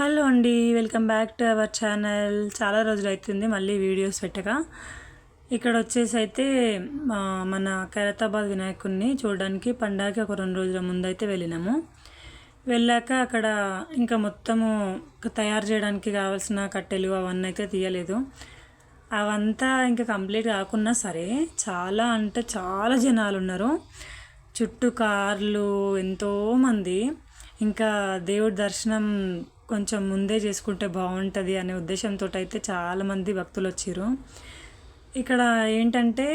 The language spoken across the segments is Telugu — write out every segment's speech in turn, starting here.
హలో అండి welcome back to our channel. చాలా రోజులు అవుతుంది మళ్ళీ వీడియోస్ పెట్టగా ఇక్కడ వచ్చేసి అయితే మన ఖైరతాబాద్ వినాయకుడిని చూడడానికి పండగకి ఒక రెండు రోజుల ముందు అయితే వెళ్ళినాము. వెళ్ళాక అక్కడ ఇంకా మొత్తము తయారు చేయడానికి కావాల్సిన కట్టెలు అవన్నీ అయితే తీయలేదు. అవంతా ఇంకా కంప్లీట్ కాకున్నా సరే చాలా అంటే చాలా జనాలు ఉన్నారు. చుట్టూ కార్లు ఎంతోమంది ఇంకా దేవుడి దర్శనం కొంచెం ముందే చేసుకుంటే బాగుంటుంది అనే ఉద్దేశంతో అయితే చాలామంది భక్తులు వచ్చారు ఇక్కడ ఏంటంటే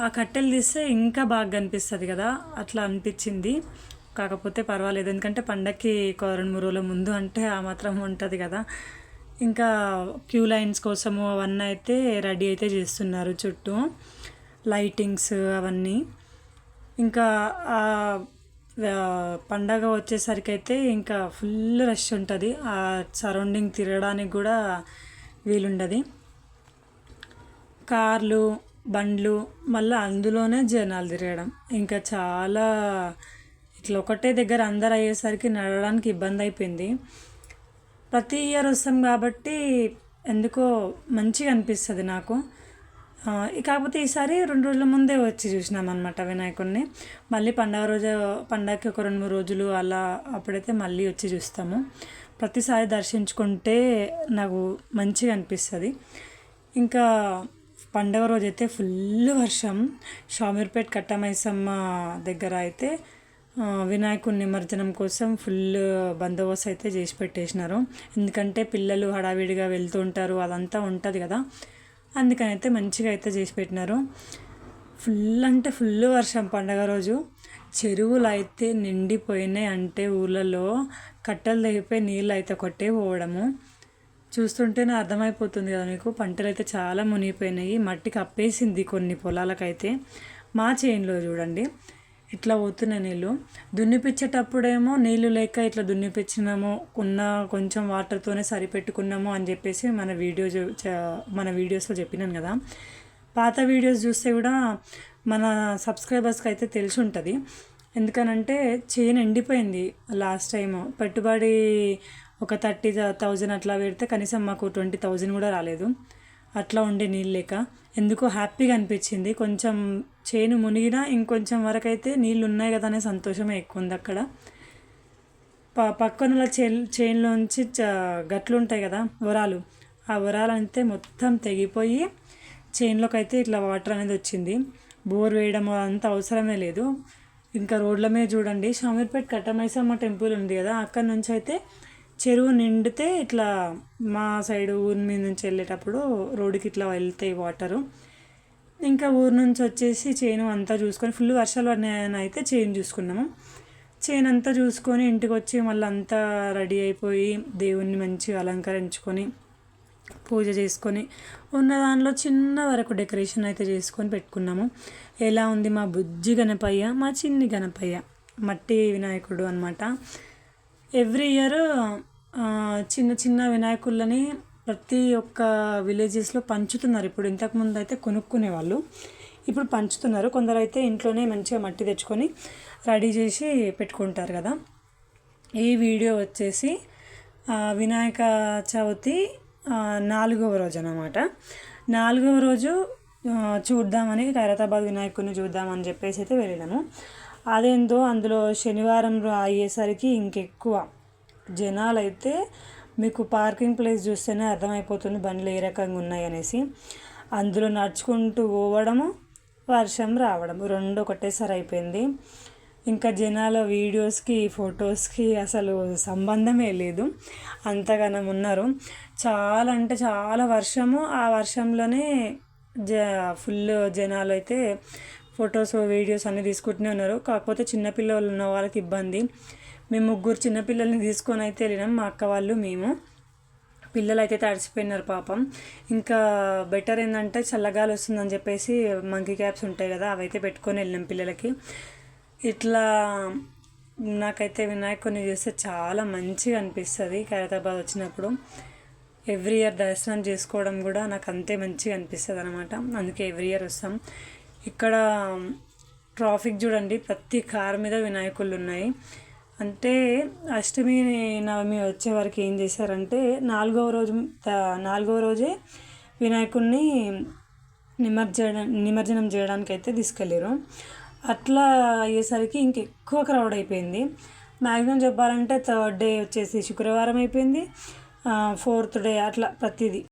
ఆ కట్టెలు తీస్తే ఇంకా బాగా కనిపిస్తుంది కదా అట్లా అనిపించింది. కాకపోతే పర్వాలేదు ఎందుకంటే పండక్కి ఒక రెండు మూడు రోజుల ముందు అంటే ఆ మాత్రం ఉంటుంది కదా. ఇంకా క్యూ లైన్స్ కోసము అవన్నీ అయితే రెడీ అయితే చేస్తున్నారు చుట్టూ. లైటింగ్స్ అవన్నీ. ఇంకా పండగ వచ్చేసరికి అయితే ఇంకా ఫుల్ రష్ ఉంటుంది. ఆ సరౌండింగ్ తిరగడానికి కూడా వీలుండదు. కార్లు బండ్లు మళ్ళీ అందులోనే జనాలు తిరగడం. ఇంకా చాలా ఇట్లా ఒకటే దగ్గర అందరు అయ్యేసరికి నడవడానికి ఇబ్బంది అయిపోయింది. ప్రతి ఇయర్ వస్తాం కాబట్టి ఎందుకో మంచిగా అనిపిస్తుంది నాకు. కాకపోతే ఈసారి రెండు రోజుల ముందే వచ్చి చూసినామన్నమాట వినాయకుడిని మళ్ళీ పండగ రోజు పండగకి ఒక రెండు మూడు రోజులు అలా అప్పుడైతే మళ్ళీ వచ్చి చూస్తాము. ప్రతిసారి దర్శించుకుంటే నాకు మంచిగా అనిపిస్తుంది. ఇంకా పండగ రోజు అయితే ఫుల్ వర్షం. షామీర్పేట్ కట్టమైసమ్మ దగ్గర అయితే వినాయకుడి నిమజ్జనం కోసం ఫుల్ బందోబస్తు అయితే చేసి పెట్టేసినారు. ఎందుకంటే పిల్లలు హడావిడిగా వెళ్తూ ఉంటారు అదంతా ఉంటుంది కదా. అందుకని అయితే మంచిగా అయితే చేసి పెట్టినారు. ఫుల్ అంటే ఫుల్ వర్షం పండగ రోజు. చెరువులు అయితే నిండిపోయినాయి అంటే ఊళ్ళలో కట్టెలు తెగిపోయి నీళ్ళు అయితే కొట్టే పోవడము. చూస్తుంటేనే అర్థమైపోతుంది కదా మీకు. పంటలు అయితే చాలా మునిగిపోయినాయి. మట్టి కప్పేసింది కొన్ని పొలాలకైతే. మా చేనులో చూడండి. ఇట్లా పోతున్నాయి నీళ్ళు. దున్నిపించేటప్పుడేమో నీళ్ళు లేక ఇట్లా దున్నిపించినాము ఉన్న కొంచెం వాటర్తోనే సరిపెట్టుకున్నాము అని చెప్పేసి మన వీడియో మన వీడియోస్లో చెప్పినాను కదా. పాత వీడియోస్ చూస్తే కూడా మన సబ్స్క్రైబర్స్కి అయితే తెలిసి ఉంటుంది ఎందుకనంటే చేను ఎండిపోయింది లాస్ట్ టైం పెట్టుబడి ఒక థర్టీ థౌజండ్ అట్లా పెడితే కనీసం మాకు ట్వంటీ థౌజండ్ కూడా రాలేదు. అట్లా ఉండే నీళ్ళు లేక. ఎందుకో హ్యాపీగా అనిపించింది. కొంచెం చేను మునిగినా ఇంకొంచెం వరకు అయితే నీళ్ళు ఉన్నాయి కదా అనే సంతోషమే ఎక్కువ ఉంది అక్కడ. ప పక్కన చే చేనులోంచి గట్లు ఉంటాయి కదా వరాలు. ఆ వరాలు అయితే మొత్తం తెగిపోయి చేనులోకి అయితే ఇట్లా వాటర్ అనేది వచ్చింది. బోర్ వేయడం అంత అవసరమే లేదు. ఇంకా రోడ్ల మీద చూడండి. షామీర్పేట్ కట్టమైసమ్మ టెంపుల్ ఉంది కదా. అక్కడ నుంచి అయితే చెరువు నిండితే ఇట్లా మా సైడ్ ఊరి మీద నుంచి వెళ్ళేటప్పుడు రోడ్డుకి ఇట్లా వెళ్తాయి వాటరు. ఇంకా ఊరు నుంచి వచ్చేసి చేను అంతా చూసుకొని ఫుల్ వర్షాలు పడినాయని అయితే చేను చూసుకున్నాము. చేను అంతా చూసుకొని ఇంటికి వచ్చి మళ్ళీ అంతా రెడీ అయిపోయి దేవుణ్ణి మంచిగా అలంకరించుకొని పూజ చేసుకొని ఉన్న దానిలో చిన్న వరకు డెకరేషన్ అయితే చేసుకొని పెట్టుకున్నాము. ఎలా ఉంది మా బుజ్జి గణపయ్య మా చిన్ని గణపయ్య మట్టి వినాయకుడు అనమాట ఎవ్రీ ఇయర్ చిన్న చిన్న వినాయకులని ప్రతి ఒక్క విలేజెస్లో పంచుతున్నారు. ఇప్పుడు ఇంతకుముందు అయితే కొనుక్కునేవాళ్ళు ఇప్పుడు పంచుతున్నారు. కొందరు అయితే ఇంట్లోనే మంచిగా మట్టి తెచ్చుకొని రెడీ చేసి పెట్టుకుంటారు కదా. ఈ వీడియో వచ్చేసి వినాయక చవితి నాలుగవ రోజు అన్నమాట. నాలుగవ రోజు చూద్దామని ఖైరతాబాద్ వినాయకుడిని చూద్దామని చెప్పేసి అయితే వెళ్ళినాము. అదేందో అందులో శనివారం అయ్యేసరికి ఇంకెక్కువ జనాలు అయితే మీకు పార్కింగ్ ప్లేస్ చూస్తేనే అర్థమైపోతుంది బండ్లు ఏ రకంగా ఉన్నాయి అనేసి అందులో నడుచుకుంటూ పోవడము వర్షం రావడం రెండు ఒకటేసారి అయిపోయింది. ఇంకా జనాల వీడియోస్కి ఫొటోస్కి అసలు సంబంధమే లేదు. అంతగానం ఉన్నారు. చాలా అంటే చాలా వర్షము ఆ వర్షంలోనే జ ఫుల్ జనాలు అయితే ఫొటోస్ వీడియోస్ అన్నీ తీసుకుంటూనే ఉన్నారు. కాకపోతే చిన్నపిల్లలు ఉన్న వాళ్ళకి ఇబ్బంది. మేము ముగ్గురు చిన్నపిల్లల్ని తీసుకొని అయితే వెళ్ళినాం. మా అక్క వాళ్ళు మేము. పిల్లలు అయితే తడిసిపోయినారు పాపం. ఇంకా బెటర్ ఏంటంటే చల్లగాలి వస్తుందని చెప్పేసి మంకీ క్యాప్స్ ఉంటాయి కదా అవైతే పెట్టుకొని వెళ్ళినాం పిల్లలకి. ఇట్లా నాకైతే వినాయకుని చేస్తే చాలా మంచిగా అనిపిస్తుంది ఖైరతాబాద్ వచ్చినప్పుడు. ఎవ్రీ ఇయర్ దర్శనం చేసుకోవడం కూడా నాకు అంతే మంచిగా అనిపిస్తుంది అనమాట అందుకే ఎవ్రీ ఇయర్ వస్తాం. ఇక్కడ ట్రాఫిక్ చూడండి ప్రతి కార్ మీద వినాయకులు ఉన్నాయి. అంటే అష్టమి నవమి వచ్చే వరకు ఏం చేశారంటే నాలుగవ రోజు త- నాలుగవ రోజే వినాయకుడిని నిమజ్జనం నిమజ్జనం చేయడానికి అయితే తీసుకెళ్ళారు అట్లా అయ్యేసరికి ఇంకెక్కువ క్రౌడ్ అయిపోయింది. మ్యాక్సిమం చెప్పాలంటే థర్డ్ డే వచ్చేసి శుక్రవారం అయిపోయింది. ఫోర్త్ డే అట్లా ప్రతిదీ.